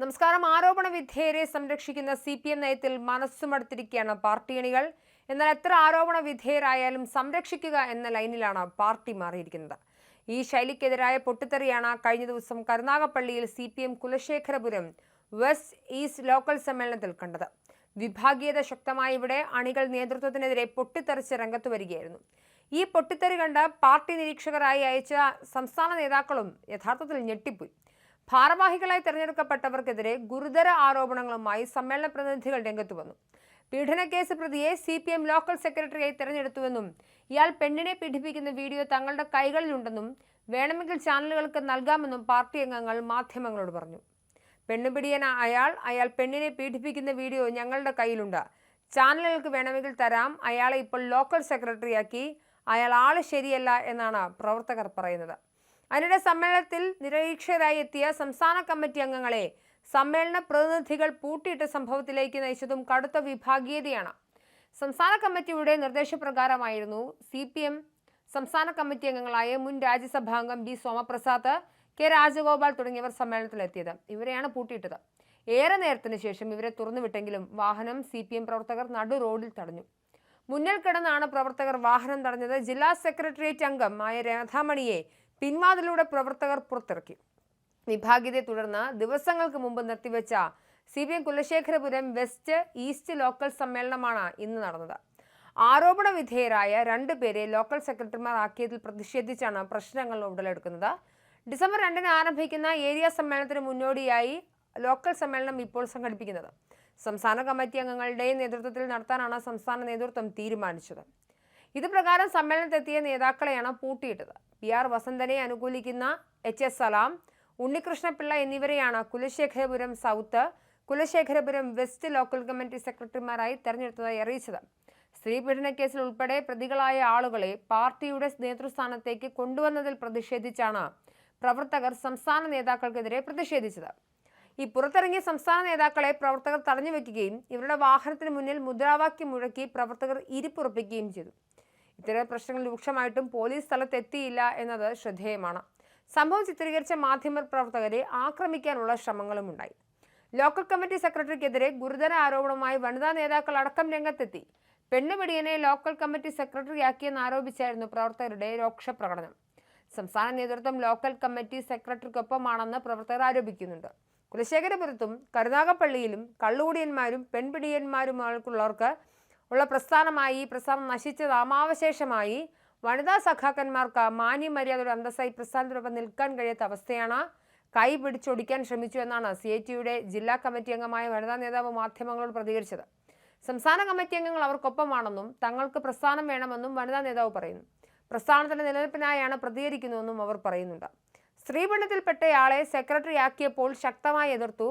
നമസ്കാരം. ആരോപണ വിധേയരെ സംരക്ഷിക്കുന്ന സി പി എം നയത്തിൽ മനസ്സുമടുത്തിരിക്കുകയാണ് പാർട്ടി അണികൾ. എന്നാൽ എത്ര ആരോപണ വിധേയരായാലും സംരക്ഷിക്കുക എന്ന ലൈനിലാണ് പാർട്ടി മാറിയിരിക്കുന്നത്. ഈ ശൈലിക്കെതിരായ പൊട്ടിത്തെറിയാണ് കഴിഞ്ഞ ദിവസം കരുനാഗപ്പള്ളിയിൽ C P M Kulasekharapuram west east local സമ്മേളനത്തിൽ കണ്ടത്. വിഭാഗീയത ശക്തമായ ഇവിടെ അണികൾ നേതൃത്വത്തിനെതിരെ പൊട്ടിത്തെറിച്ച് രംഗത്ത് വരികയായിരുന്നു. ഈ പൊട്ടിത്തെറി കണ്ട് പാർട്ടി നിരീക്ഷകരായി അയച്ച സംസ്ഥാന നേതാക്കളും യഥാർത്ഥത്തിൽ ഞെട്ടിപ്പോയി. ഭാരവാഹികളായി തെരഞ്ഞെടുക്കപ്പെട്ടവർക്കെതിരെ ഗുരുതര ആരോപണങ്ങളുമായി സമ്മേളന പ്രതിനിധികൾ രംഗത്ത് വന്നു. പീഡനക്കേസ് പ്രതിയെ സി പി എം ലോക്കൽ സെക്രട്ടറിയായി തെരഞ്ഞെടുത്തുവെന്നും ഇയാൾ പെണ്ണിനെ പീഡിപ്പിക്കുന്ന വീഡിയോ തങ്ങളുടെ കൈകളിലുണ്ടെന്നും വേണമെങ്കിൽ ചാനലുകൾക്ക് നൽകാമെന്നും പാർട്ടി അംഗങ്ങൾ മാധ്യമങ്ങളോട് പറഞ്ഞു. പെണ്ണുപിടിയന അയാൾ അയാൾ പെണ്ണിനെ പീഡിപ്പിക്കുന്ന വീഡിയോ ഞങ്ങളുടെ കയ്യിലുണ്ട്. ചാനലുകൾക്ക് വേണമെങ്കിൽ തരാം. അയാളെ ഇപ്പോൾ ലോക്കൽ സെക്രട്ടറിയാക്കി. അയാൾ ആൾ ശരിയല്ല എന്നാണ് പ്രവർത്തകർ പറയുന്നത്. അതിനിടെ സമ്മേളനത്തിൽ നിരീക്ഷകരായി എത്തിയ സംസ്ഥാന കമ്മിറ്റി അംഗങ്ങളെ സമ്മേളന പ്രതിനിധികൾ പൂട്ടിയിട്ട സംഭവത്തിലേക്ക് നയിച്ചതും കടുത്ത വിഭാഗീയതയാണ്. സംസ്ഥാന കമ്മിറ്റിയുടെ നിർദ്ദേശപ്രകാരമായിരുന്നു സി പി എം സംസ്ഥാന കമ്മിറ്റി അംഗങ്ങളായ മുൻ രാജ്യസഭാംഗം ബി സോമപ്രസാദ് കെ രാജഗോപാൽ തുടങ്ങിയവർ സമ്മേളനത്തിലെത്തിയത്. ഇവരെയാണ് പൂട്ടിയിട്ടത്. ഏറെ നേരത്തിന് ശേഷം ഇവരെ തുറന്നുവിട്ടെങ്കിലും വാഹനം സി പി എം പ്രവർത്തകർ നടു റോഡിൽ തടഞ്ഞു. മുന്നിൽ കിടന്നാണ് പ്രവർത്തകർ വാഹനം തടഞ്ഞത്. ജില്ലാ സെക്രട്ടേറിയറ്റ് അംഗം ആയ രാധാമണിയെ പിൻവാതിലൂടെ പ്രവർത്തകർ പുറത്തിറക്കി. വിഭാഗീയതയെ തുടർന്ന് ദിവസങ്ങൾക്ക് മുമ്പ് നിർത്തിവെച്ച C P M Kulasekharapuram west east local സമ്മേളനമാണ് ഇന്ന് നടന്നത്. ആരോപണ വിധേയരായ രണ്ടു പേരെ ലോക്കൽ സെക്രട്ടറിമാർ ആക്കിയതിൽ പ്രതിഷേധിച്ചാണ് പ്രശ്നങ്ങൾ ഉടലെടുക്കുന്നത്. ഡിസംബർ രണ്ടിന് ആരംഭിക്കുന്ന ഏരിയ സമ്മേളനത്തിന് മുന്നോടിയായി ലോക്കൽ സമ്മേളനം ഇപ്പോൾ സംഘടിപ്പിക്കുന്നത്. സംസ്ഥാന കമ്മിറ്റി അംഗങ്ങളുടെ നേതൃത്വത്തിൽ നടത്താനാണ് സംസ്ഥാന നേതൃത്വം തീരുമാനിച്ചത്. ഇതുപ്രകാരം സമ്മേളനത്തെത്തിയ നേതാക്കളെയാണ് പൂട്ടിയിട്ടത്. പി ആർ വസന്തനെ അനുകൂലിക്കുന്ന എച്ച് എസ് സലാം ഉണ്ണികൃഷ്ണപിള്ള എന്നിവരെയാണ് Kulasekharapuram south Kulasekharapuram west local committee സെക്രട്ടറിമാരായി തെരഞ്ഞെടുത്തതായി അറിയിച്ചത്. സ്ത്രീ പീഡന കേസിൽ ഉൾപ്പെടെ പ്രതികളായ ആളുകളെ പാർട്ടിയുടെ നേതൃസ്ഥാനത്തേക്ക് കൊണ്ടുവന്നതിൽ പ്രതിഷേധിച്ചാണ് പ്രവർത്തകർ സംസ്ഥാന നേതാക്കൾക്കെതിരെ പ്രതിഷേധിച്ചത്. ഈ പുറത്തിറങ്ങിയ സംസ്ഥാന നേതാക്കളെ പ്രവർത്തകർ തടഞ്ഞു വയ്ക്കുകയും ഇവരുടെ വാഹനത്തിന് മുന്നിൽ മുദ്രാവാക്യം മുഴക്കി പ്രവർത്തകർ ഇരിപ്പുറപ്പിക്കുകയും ചെയ്തു. ഇത്തരം പ്രശ്നങ്ങൾ രൂക്ഷമായിട്ടും പോലീസ് സ്ഥലത്തെത്തിയില്ല എന്നത് ശ്രദ്ധേയമാണ്. സംഭവം ചിത്രീകരിച്ച മാധ്യമ പ്രവർത്തകരെ ആക്രമിക്കാനുള്ള ശ്രമങ്ങളും ഉണ്ടായി. ലോക്കൽ കമ്മിറ്റി സെക്രട്ടറിക്കെതിരെ ഗുരുതര ആരോപണവുമായി വനിതാ നേതാക്കൾ അടക്കം രംഗത്തെത്തി. പെണ്ണുപിടിയനെ ലോക്കൽ കമ്മിറ്റി സെക്രട്ടറിയാക്കിയെന്ന് ആരോപിച്ചായിരുന്നു പ്രവർത്തകരുടെ രോക്ഷ പ്രകടനം സംസ്ഥാന നേതൃത്വം ലോക്കൽ കമ്മിറ്റി സെക്രട്ടറിക്കൊപ്പമാണെന്ന് പ്രവർത്തകർ ആരോപിക്കുന്നുണ്ട്. കുലശേഖരപുരത്തും കരുനാഗപ്പള്ളിയിലും കള്ളുകൂടിയന്മാരും പെൺപിടിയന്മാരുമാർക്കുള്ളവർക്ക് ഉള്ള പ്രസ്ഥാനമായി ഈ പ്രസ്ഥാനം നശിച്ചത് നാമാവശേഷമായി വനിതാ സഖാക്കന്മാർക്ക് മാന്യമര്യാദയുടെ അന്തസ്സായി പ്രസ്ഥാനത്തിനൊപ്പം നിൽക്കാൻ കഴിയാത്ത അവസ്ഥയാണ് കൈ പിടിച്ചൊടിക്കാൻ ശ്രമിച്ചു എന്നാണ് സി ഐ ടിയുടെ ജില്ലാ കമ്മിറ്റി അംഗമായ വനിതാ നേതാവ് മാധ്യമങ്ങളോട് പ്രതികരിച്ചത്. സംസ്ഥാന കമ്മിറ്റി അംഗങ്ങൾ അവർക്കൊപ്പമാണെന്നും തങ്ങൾക്ക് പ്രസ്ഥാനം വേണമെന്നും വനിതാ നേതാവ് പറയുന്നു. പ്രസ്ഥാനത്തിന്റെ നിലനിൽപ്പിനായാണ് പ്രതികരിക്കുന്നതെന്നും അവർ പറയുന്നുണ്ട്. സ്ത്രീപീഡനത്തിൽപ്പെട്ടയാളെ സെക്രട്ടറി ആക്കിയപ്പോൾ ശക്തമായി എതിർത്തു.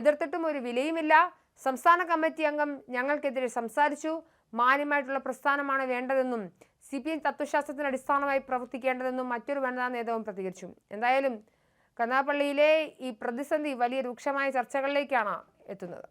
എതിർത്തിട്ടും ഒരു വിലയുമില്ല. സംസ്ഥാന കമ്മിറ്റി അംഗം ഞങ്ങൾക്കെതിരെ സംസാരിച്ചു. മാന്യമായിട്ടുള്ള പ്രസ്ഥാനമാണ് വേണ്ടതെന്നും സി പി എം തത്വശാസ്ത്രത്തിന് അടിസ്ഥാനമായി പ്രവർത്തിക്കേണ്ടതെന്നും മറ്റൊരു വനിതാ നേതാവും പ്രതികരിച്ചു. എന്തായാലും കന്നാപ്പള്ളിയിലെ ഈ പ്രതിസന്ധി വലിയ രൂക്ഷമായ ചർച്ചകളിലേക്കാണ് എത്തുന്നത്.